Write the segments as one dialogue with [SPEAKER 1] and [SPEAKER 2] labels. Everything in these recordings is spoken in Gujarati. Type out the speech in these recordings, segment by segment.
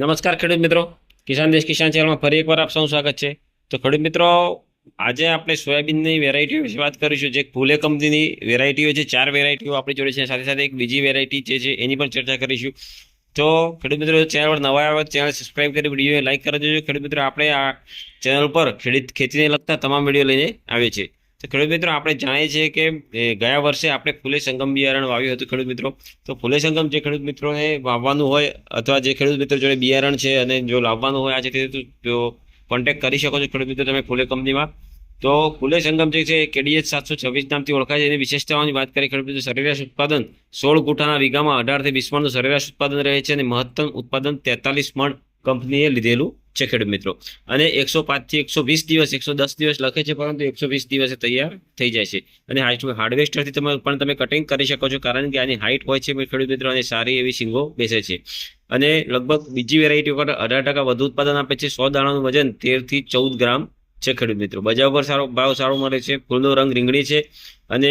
[SPEAKER 1] નમસ્કાર ખેડૂત મિત્રો. કિસાન દેશ કિસાન ચેનલમાં ફરી એકવાર આપ સૌ સ્વાગત છે. તો ખેડૂત મિત્રો, આજે આપણે સોયાબીનની વેરાયટીઓ વિશે વાત કરીશું. જે ફૂલે કંપનીની વેરાયટીઓ છે, ચાર વેરાયટીઓ આપણી જોડે છે. સાથે સાથે એક બીજી વેરાયટી જે છે, એની પણ ચર્ચા કરીશું. તો ખેડૂત મિત્રો, ચેનલ પર નવા આવ્યા ચેનલ સબસ્ક્રાઇબ કરી વીડિયો લાઇક કરી દેજો. ખેડૂત મિત્રો, આપણે આ ચેનલ પર ખેડૂત ખેતીને લગતા તમામ વીડિયો લઈને આવીએ છીએ. તો ખેડૂત મિત્રો, આપણે જાણીએ છીએ કે ગયા વર્ષે આપણે ફૂલે સંગમ બિયારણ વાવ્યું હતું ખેડૂત મિત્રો. તો ફૂલે સંગમ જે ખેડૂત મિત્રોને વાવવાનું હોય અથવા જે ખેડૂત મિત્રો જોડે બિયારણ છે અને જો લાવવાનું હોય આજે તે કોન્ટેક્ટ કરી શકો છો ખેડૂત મિત્રો તમે ફૂલે કંપનીમાં. તો ફૂલે સંગમ જે છે કેડીએચ સાતસો છવ્વીસ નામથી ઓળખાય છે. એની વિશેષતાઓની વાત કરીએ ખેડૂત મિત્રો, સરેરાશ ઉત્પાદન સોળ ગુઠાના વીઘામાં અઢારથી વીસ મણનું સરેરાશ ઉત્પાદન રહે છે અને મહત્તમ ઉત્પાદન તેતાલીસ મણ કંપનીએ લીધેલું છે ખેડૂત મિત્રો. અને એકસો પાંચથી એકસો વીસ દિવસ, એકસો દસ દિવસ લખે છે, પરંતુ એકસો વીસ દિવસે તૈયાર થઈ જાય છે. અને હાર્વેસ્ટરથી તમે પણ તમે કટિંગ કરી શકો છો, કારણ કે આની હાઇટ હોય છે, ખેડૂત મિત્રો, અને સારી એવી સિંગો બેસે છે. અને લગભગ બીજી વેરાયટી ઉપર અઢાર ટકા વધુ ઉત્પાદન આપે છે, સો દાણાનું વજન તેરથી ચૌદ ગ્રામ છે ખેડૂત મિત્રો. બજાર પર સારો ભાવ સારો મળે છે, ફૂલનો રંગ રીંગણી છે, અને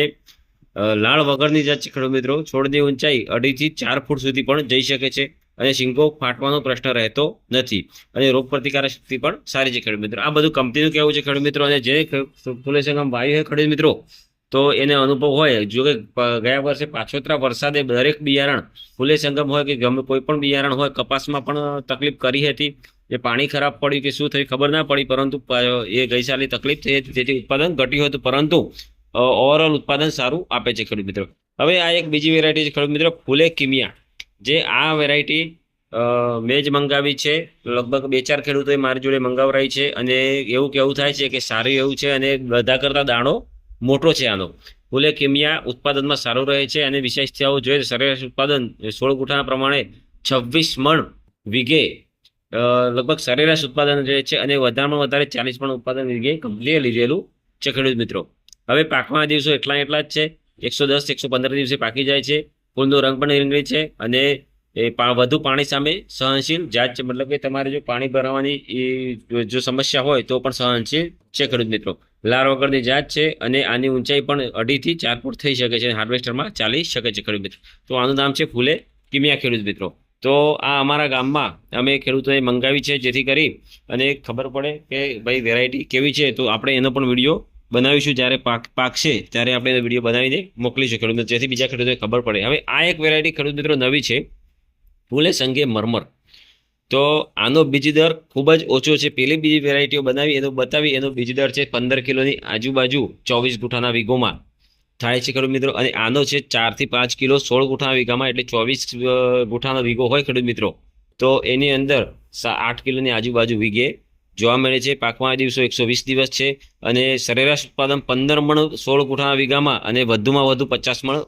[SPEAKER 1] લાળ વગરની જાત છે ખેડૂત મિત્રો. છોડની ઊંચાઈ અઢીથી ચાર ફૂટ સુધી પણ જઈ શકે છે. અને શીંગો ફાટવાનો પ્રશ્ન રહેતો નથી. અને રોગ પ્રતિકારક શક્તિ પણ સારી છે ખેડૂત મિત્રો. આ બધું કંપનીનું કહેવું છે ખેડૂત મિત્રો. અને જે ફુલેસંગમ વાયુ છે ખેડૂત મિત્રો, તો એને અનુભવ હોય. જો કે ગયા વર્ષે પાછોતરા વરસાદે દરેક બિયારણ ફૂલે સંગમ હોય કે ગમે કોઈ પણ બિયારણ હોય, કપાસમાં પણ તકલીફ કરી હતી. એ પાણી ખરાબ પડ્યું કે શું થયું ખબર ના પડી. પરંતુ એ ગઈસાલની તકલીફ થઈ તેથી ઉત્પાદન ઘટ્યું હતું. પરંતુ ઓવરઓલ ઉત્પાદન સારું આપે છે ખેડૂત મિત્રો. હવે આ એક બીજી વેરાયટી છે ખેડૂત મિત્રો, ફૂલે કિમિયા. જે આ વેરાયટી મેં જ મંગાવી છે. લગભગ બે ચાર ખેડૂતોએ મારી જોડે મંગાવરાઈ છે અને એવું કેવું થાય છે કે સારું એવું છે અને બધા કરતા દાણો મોટો છે આનો. ફૂલે કિમિયા ઉત્પાદનમાં સારું રહે છે અને વિશેષતાઓ જોઈએ સરેરાશ ઉત્પાદન સોળ ગુઠાના પ્રમાણે છવ્વીસ મણ વીઘે લગભગ સરેરાશ ઉત્પાદન રહે છે અને વધારેમાં વધારે ચાલીસ મણ ઉત્પાદન વીઘે કંપનીએ લીધેલું છે ખેડૂત મિત્રો. હવે પાકવાના દિવસો એટલા એટલા જ છે. એકસો દસ, એકસો પંદર દિવસે પાકી જાય છે. ફૂલનો રંગ પણ રીંગણી છે અને એ વધુ પાણી સામે સહનશીલ જાત છે. મતલબ કે તમારે જો પાણી ભરાવાની જો સમસ્યા હોય તો પણ સહનશીલ છે ખેડૂત મિત્રો. લાર વગરની જાત છે અને આની ઊંચાઈ પણ અઢીથી ચાર ફૂટ થઈ શકે છે હાર્વેસ્ટરમાં ચાલી શકે છે ખેડૂત મિત્રો. તો આનું નામ છે ફૂલે કિમિયા ખેડૂત મિત્રો. તો આ અમારા ગામમાં અમે ખેડૂતોએ મંગાવી છે જેથી કરી અને ખબર પડે કે ભાઈ વેરાયટી કેવી છે તો આપણે એનો પણ વીડિયો બનાવીશું જ્યારે પાક પાકશે ત્યારે આપણે એનો વીડિયો બનાવીને મોકલીશું ખેડૂત મિત્રો જેથી બીજા ખેડૂતોને ખબર પડે. હવે આ એક વેરાયટી ખેડૂત મિત્રો નવી છે. ફૂલે સંગે મરમર. તો આનો બીજી દર ખૂબ જ ઓછો છે. પેલી બીજી વેરાયટીઓ બનાવી, એનો બતાવી. એનો બીજી દર છે પંદર કિલોની આજુબાજુ ચોવીસ ગુઠાના વીઘોમાં. થાય છે ખેડૂત મિત્રો. અને આનો છે ચારથી પાંચ કિલો સોળ ગુઠાના વીઘામાં, એટલે ચોવીસ ગુઠાનો વીઘો હોય ખેડૂત મિત્રો. તો એની અંદર આઠ કિલોની આજુબાજુ વીઘે જોવા મળે છે પાકવાના દિવસો એકસો વીસ દિવસ છે અને સરેરાશ ઉત્પાદન પંદર મણ સોળ કુઠા વીઘામાં અને વધુમાં વધુ પચાસ મણ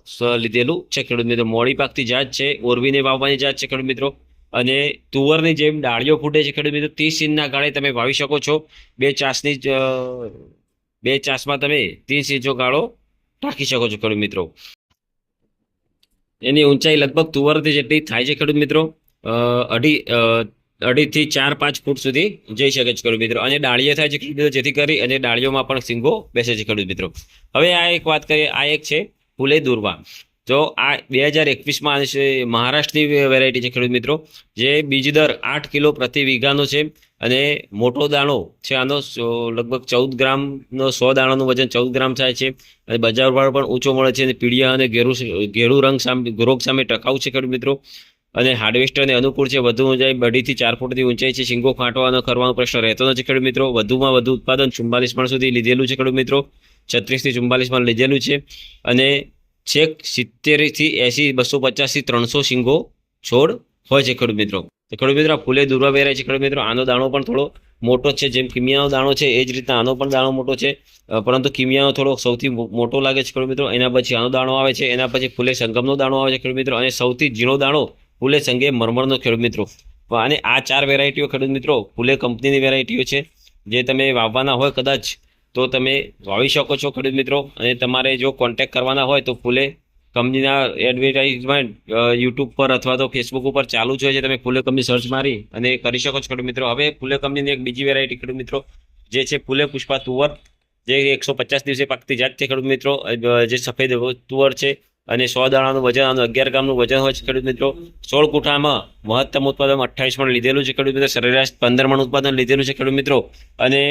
[SPEAKER 1] લીધેલું છે, ખેડૂત મિત્રો. મોડી પાકતી જાત છે, ઓરવીને વાવવાની જાત છે, ખેડૂત મિત્રો. અને તુવરની જેમ ડાળીઓ ફૂટે છે, ખેડૂત મિત્રો, ત્રીસ ઇંચના ગાળે તમે વાવી શકો છો. બે ચાસની બે ચાસમાં તમે ત્રીસ ઇંચો ગાળો રાખી શકો છો, ખેડૂત મિત્રો. એની ઊંચાઈ લગભગ તુવરથી જેટલી થાય છે, ખેડૂત મિત્રો. અઢી અઢીથી ચાર, પાંચ ફૂટ સુધી જઈ શકે છે ખેડૂત મિત્રો. અને ડાળીએ થાય છે ખેડૂત જેથી કરી અને ડાળીઓમાં પણ સિંગો બેસે છે ખેડૂત મિત્રો. હવે આ એક વાત કરીએ, આ એક છે ફૂલે દુર્વા. તો આ બે હજાર એકવીસમાં મહારાષ્ટ્રની વેરાયટી છે ખેડૂત મિત્રો, જે બીજ દર આઠ કિલો પ્રતિ વીઘાનો છે અને મોટો દાણો છે આનો લગભગ ચૌદ ગ્રામનો, સો દાણાનું વજન ચૌદ ગ્રામ થાય છે. અને બજાર ભાવ પણ ઊંચો મળે છે અને પીળિયા અને ઘેરું ઘેરું રંગ સામે, રોગ સામે ટકાઉ છે ખેડૂત મિત્રો. અને હાર્ડવેસ્ટરને અનુકૂળ છે વધુ ઊંચાઈ અઢીથી ચાર ફૂટની ઊંચાઈ છે, શીંગો ફાટવાનો કરવાનો પ્રશ્ન રહેતો નથી ખેડૂત મિત્રો. વધુમાં વધુ ઉત્પાદન ચુમ્બાલીસ મણ સુધી લીધેલું છે ખેડૂત મિત્રો. છત્રીસથી ચુમ્બાલીસ મણ લીધેલું છે. અને છેક સિત્તેરથી એસી, બસો પચાસથી ત્રણસો શીંગો છોડ હોય છે ખેડૂત મિત્રો. તો ખેડૂત મિત્રો, આ ફૂલે દૂરવા વેરાય છે ખેડૂત મિત્રો. આનો દાણો પણ થોડો મોટો છે, જેમ કિમિયાનો દાણો છે, એ જ રીતના આનો પણ દાણો મોટો છે. પરંતુ કિમિયાનો થોડો સૌથી મોટો લાગે છે ખેડૂત મિત્રો. એના પછી આનો દાણો આવે છે, એના પછી ફૂલે સંગમનો દાણો આવે છે ખેડૂત મિત્રો. અને સૌથી ઝીણો દાણો ફૂલે સંગે મરમરનો ખેડૂત મિત્રો. અને આ ચાર વેરાયટીઓ ખેડૂત મિત્રો ફૂલે કંપનીની વેરાયટીઓ છે. જે તમે વાવવાના હોય કદાચ, તો તમે વાવી શકો છો ખેડૂત મિત્રો. અને તમારે જો કોન્ટેક્ટ કરવાના હોય તો ફૂલે કંપનીના એડવર્ટાઇઝમેન્ટ યુટ્યુબ પર અથવા તો ફેસબુક ઉપર ચાલુ જ હોય છે. તમે ફૂલે કંપની સર્ચ મારી અને કરી શકો છો ખેડૂત મિત્રો. હવે ફૂલે કંપનીની એક બીજી વેરાયટી ખેડૂત મિત્રો, જે છે ફૂલે પુષ્પા તુવર, જે એકસો પચાસ દિવસે પાકતી જાત છે ખેડૂત મિત્રો. જે સફેદ તુવર છે. અને સો દાણાનું વજન અને અગિયાર ગ્રામનું વજન હોય છે ખેડૂત મિત્રો. સોળ કુઠામાં મહત્તમ ઉત્પાદન અઠ્ઠાવીસ મણ લીધેલું છે ખેડૂત મિત્રો. સરેરાશ પંદર મણ ઉત્પાદન લીધેલું છે ખેડૂત મિત્રો. અને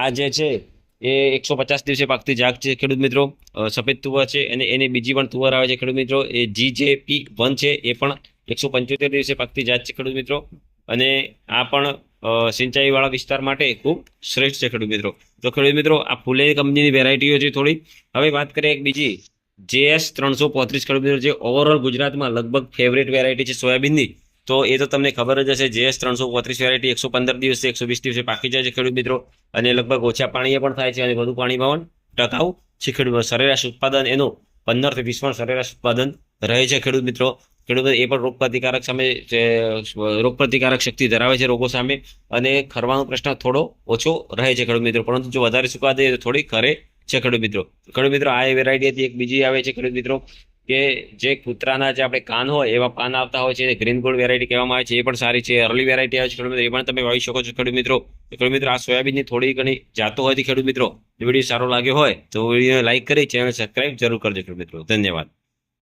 [SPEAKER 1] આ જે છે એ એકસો પચાસ દિવસે પાકતી જાગ છે ખેડૂત મિત્રો. સફેદ તુવર છે અને એની બીજી પણ તુવર આવે છે ખેડૂત મિત્રો. એ જી જે પી વન છે એ પણ એકસો પંચોતેર દિવસે પાકતી જાત છે ખેડૂત મિત્રો. અને આ પણ સિંચાઈવાળા વિસ્તાર માટે ખૂબ શ્રેષ્ઠ છે ખેડૂત મિત્રો. તો ખેડૂત મિત્રો, આ ફૂલે કંપનીની વેરાયટીઓ છે થોડી. હવે વાત કરીએ એક બીજી. જેએસ ત્રણસો પોત્રીસ ખેડૂત મિત્રો જે ઓવરઓલ ગુજરાતમાં લગભગ ફેવરેટ વેરાયટી છે સોયાબીનની તો એ તો તમને ખબર જ હશે જેએસ ત્રણસો પોત્રીસ વેરાયટી એકસો પંદર દિવસે, એકસો વીસ દિવસે પાકી જાય છે ખેડૂત મિત્રો, અને લગભગ ઓછા પાણીએ પણ થાય છે, અને વધુ પણ ટકાઉ છે ખેડૂત સરેરાશ ઉત્પાદન એનું પંદરથી વીસ પણ સરેરાશ ઉત્પાદન રહે છે ખેડૂત મિત્રો. ખેડૂત એ પણ રોગ પ્રતિકારક સામે રોગ પ્રતિકારક શક્તિ ધરાવે છે રોગો સામે, અને ખરવાનો પ્રશ્ન થોડો ઓછો રહે છે ખેડૂત મિત્રો. પરંતુ જો વધારે સુકા દે તો થોડી ખરે છે ખેડૂત મિત્રો. ખેડૂત મિત્રો, આ વેરાયટી હતી એક બીજી આવે છે ખેડૂત મિત્રો, કે જે કૂતરાના જે આપણે કાન હોય, એવા પાન આવતા હોય છે ગ્રીન ગોલ્ડ વેરાયટી કહેવામાં આવે છે, એ પણ સારી છે. અર્લી વેરાયટી આવે છે ખેડૂત મિત્રો, એ પણ તમે વાવી શકો છો ખેડૂત મિત્રો. ખેડૂત મિત્રો, આ સોયાબીનની થોડી ઘણી જાતો હોય ખેડૂત મિત્રો. વીડિયો સારો લાગ્યો હોય, તો વીડિયો લાઇક કરી ચેનલ સબસ્ક્રાઈબ જરૂર કરજો ખેડૂત મિત્રો. ધન્યવાદ.